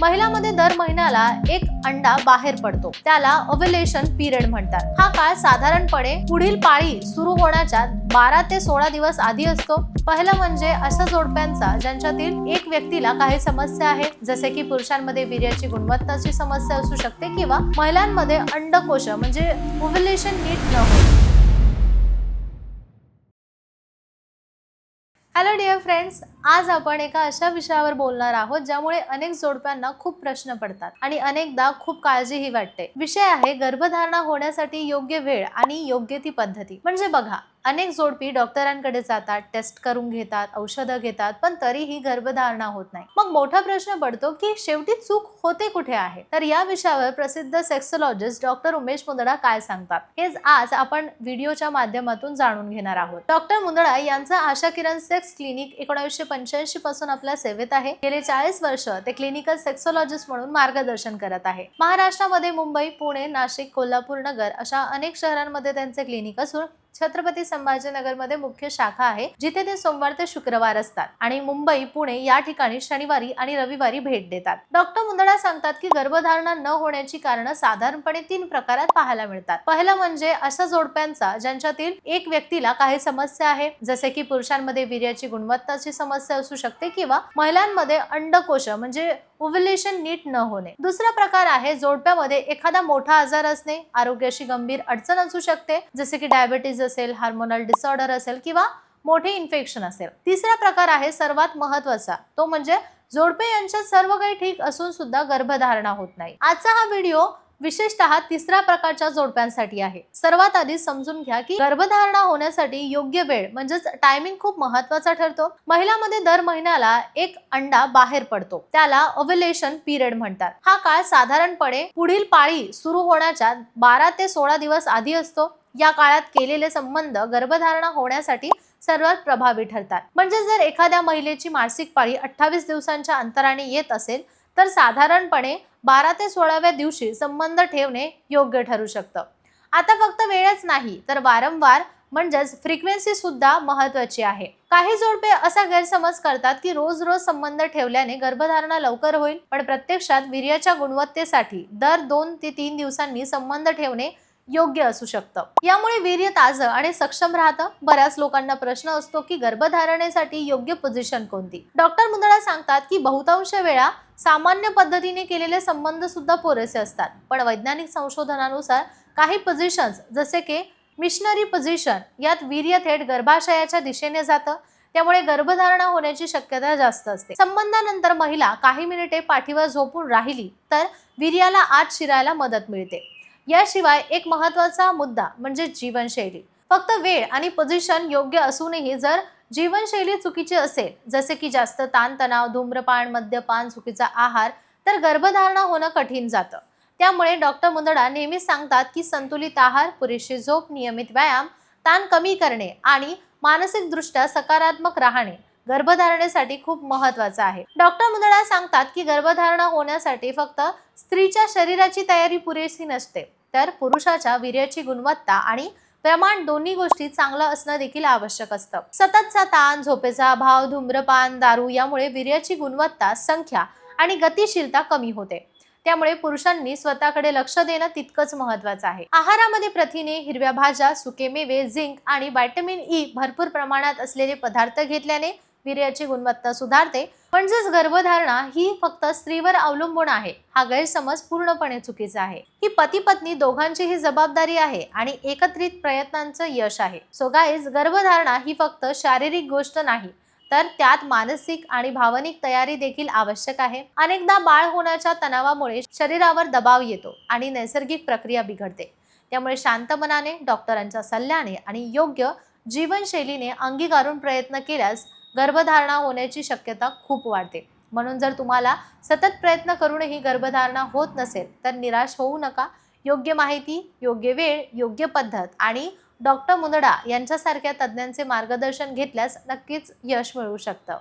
महिलामध्ये दर महिन्याला एक अंडा बाहेर पडतो. त्याला ओव्हलेशन पिरियड म्हणतात. हा काळ साधारणपणे पुढील पाळी सुरू होण्याच्या बारा ते सोळा दिवस आधी असतो. पहिलं म्हणजे अशा जोडप्यांचा ज्यांच्यातील एक व्यक्तीला काही समस्या आहे जसे की पुरुषांमध्ये वीर्याची गुणवत्ताची समस्या असू शकते किंवा महिलांमध्ये अंडकोश म्हणजे ओव्युलेशन नीट न होणे. हॅलो डिअर फ्रेंड्स आज आपण एका अशा विषयावर बोलणार आहोत ज्यामुळे अनेक जोडप्यांना खूप प्रश्न पडतात आणि अनेकदा खूप काळजीही वाटते. विषय आहे गर्भधारणा होण्यासाठी योग्य वेळ आणि योग्य ती पद्धती. म्हणजे बघा अनेक जोडपी डॉक्टरांकडे जातात टेस्ट करून घेतात औषधं घेतात पण तरीही गर्भधारणा होत नाही. मग मोठा प्रश्न पडतो की शेवटी चूक होते कुठे आहे? तर या विषयावर प्रसिद्ध सेक्सोलॉजिस्ट डॉक्टर उमेश मुंदडा काय सांगतात? हेच आज आपण व्हिडिओच्या माध्यमातून जाणून घेणार आहोत. डॉक्टर मुंदडा यांचं आशा किरण सेक्स क्लिनिक एकोणीसशे पंच्याऐंशी पासून आपल्या सेवेत आहे. गेले चाळीस वर्ष ते क्लिनिकल सेक्सोलॉजिस्ट म्हणून मार्गदर्शन करत आहे. महाराष्ट्रामध्ये मुंबई पुणे नाशिक कोल्हापूर नगर अशा अनेक शहरांमध्ये त्यांचे क्लिनिक असून छत्रपती संभाजीनगरमध्ये मुख्य शाखा आहे जिथे ते सोमवार ते शुक्रवार असतात. आणि मुंबई पुणे या ठिकाणी शनिवारी आणि रविवारी भेट देतात. डॉक्टर मुंदडा सांगतात की गर्भधारणा न होण्याची कारणं साधारणपणे तीन प्रकारात पाहायला मिळतात. पहिलं म्हणजे अशा जोडप्यांचा ज्यांच्यातील एक व्यक्तीला काही समस्या आहे जसे की पुरुषांमध्ये वीर्याची गुणवत्ताची समस्या असू शकते किंवा महिलांमध्ये अंडकोश म्हणजे ओव्हलेशन नीट न होणे. दुसरा प्रकार आहे जोडप्यामध्ये एखादा मोठा आजार असणे. आरोग्याशी गंभीर अडचण असू शकते जसे की डायबिटीज असेल हार्मोनल डिसऑर्डर असेल किंवा मोठे इन्फेक्शन असेल. तिसरा प्रकार आहे सर्वात महत्त्वाचा. तो म्हणजे जोडपे यांच्यात सर्व काही ठीक असून सुद्धा गर्भधारणा होत नाही. आजचा हा व्हिडिओ विशेषतः तिसऱ्या प्रकारच्या जोडप्यांसाठी आहे. सर्वात आधी समजून घ्या की गर्भधारणा होण्यासाठी योग्य वेळ म्हणजेच टायमिंग खूप महत्त्वाचा ठरतो. महिलामध्ये दर महिन्याला एक अंडा बाहेर पडतो. त्याला ओव्युलेशन पिरियड म्हणतात. हा काळ साधारणपणे पुढील पाळी सुरू होण्याच्या बारा ते सोळा दिवस आधी असतो. या काळात केलेले संबंध गर्भधारणा होण्यासाठी सर्वात प्रभावी ठरतात. म्हणजे जर एखाद्या महिलेची मासिक पाळी अठ्ठावीस दिवसांच्या अंतराने येत असेल तर साधारणपणे बारा ते सोळाव्या दिवशी संबंध ठेवणे योग्य ठरू शकतं. आता फक्त वेळच नाही तर वारंवार म्हणजेच फ्रिक्वेन्सी सुद्धा महत्वाची आहे. काही जोडपे असा गैरसमज करतात की रोज रोज संबंध ठेवल्याने गर्भधारणा लवकर होईल पण प्रत्यक्षात वीर्याच्या गुणवत्तेसाठी दर दोन ते तीन दिवसांनी संबंध ठेवणे योग्य असू शकतं. यामुळे वीर्य ताजं आणि सक्षम राहतं. बऱ्याच लोकांना प्रश्न असतो की गर्भधारणेसाठी योग्य पोझिशन कोणती? डॉक्टर मुंदडा सांगतात की बहुतांश वेळा सामान्य पद्धतीने केलेले संबंध सुद्धा पुरेसे असतात. पण वैज्ञानिक संशोधनानुसार काही पोझिशन्स जसे की मिशनरी पोझिशन यात वीर्य थेट गर्भाशयाच्या दिशेने जातं. त्यामुळे गर्भधारणा होण्याची शक्यता जास्त असते. संबंधानंतर महिला काही मिनिटे पाठीवर झोपून राहिली तर वीर्याला आत शिरायला मदत मिळते. याशिवाय एक महत्त्वाचा मुद्दा म्हणजे जीवनशैली. फक्त वेळ आणि पोझिशन योग्य असूनही जर जीवनशैली चुकीची असेल जसे की जास्त ताणतणाव धूम्रपान मद्यपान चुकीचा आहार तर गर्भधारणा होणं कठीण जातं. त्यामुळे डॉक्टर मुंदडा नेहमीच सांगतात की संतुलित आहार पुरेशी झोप नियमित व्यायाम ताण कमी करणे आणि मानसिकदृष्ट्या सकारात्मक राहणे गर्भधारणेसाठी खूप महत्वाचं आहे. डॉक्टर मुंदडा सांगतात की गर्भधारणा होण्यासाठी फक्त स्त्रीच्या शरीराची तयारी पुरेशी नसते. तर पुरुषाच्या वीर्याची गुणवत्ता आणि प्रमाण दोन्ही गोष्टी चांगलं असणं देखील आवश्यक असतं. सततचा ताण झोपेचा अभाव धूम्रपान दारू यामुळे वीर्याची गुणवत्ता संख्या आणि गतिशीलता कमी होते. त्यामुळे पुरुषांनी स्वतःकडे लक्ष देणं तितकंच महत्वाचं आहे. आहारामध्ये प्रथिने हिरव्या भाज्या सुके मेवे झिंक आणि व्हायटमिन ई भरपूर प्रमाणात असलेले पदार्थ घेतल्याने वीर्याची गुणवत्ता सुधारते. म्हणजेच गर्भधारणा ही फक्त स्त्रीवर अवलंबून आहे. हा गैरसमज पूर्णपणे चुकीचा आहे. ही पती पत्नी दोघांची ही जबाबदारी आहे आणि एकत्रित प्रयत्नांचं यश आहे. सो गाईज गर्भधारणा ही फक्त शारीरिक गोष्ट नाही तर त्यात मानसिक आणि भावनिक तयारी देखील आवश्यक आहे. अनेकदा बाळ होण्याच्या तणावामुळे शरीरावर दबाव येतो आणि नैसर्गिक प्रक्रिया बिघडते. त्यामुळे शांत मनाने डॉक्टरांच्या सल्ल्याने आणि योग्य जीवनशैलीने अंगीकारून प्रयत्न केल्यास गर्भधारणा होण्याची शक्यता खूप वाढते. म्हणून जर तुम्हाला सतत प्रयत्न करूनही गर्भधारणा होत नसेल तर निराश होऊ नका. योग्य माहिती योग्य वेळ योग्य पद्धत आणि डॉक्टर मुंदडा यांच्यासारख्या तज्ज्ञांचे मार्गदर्शन घेतल्यास नक्कीच यश मिळू शकतं.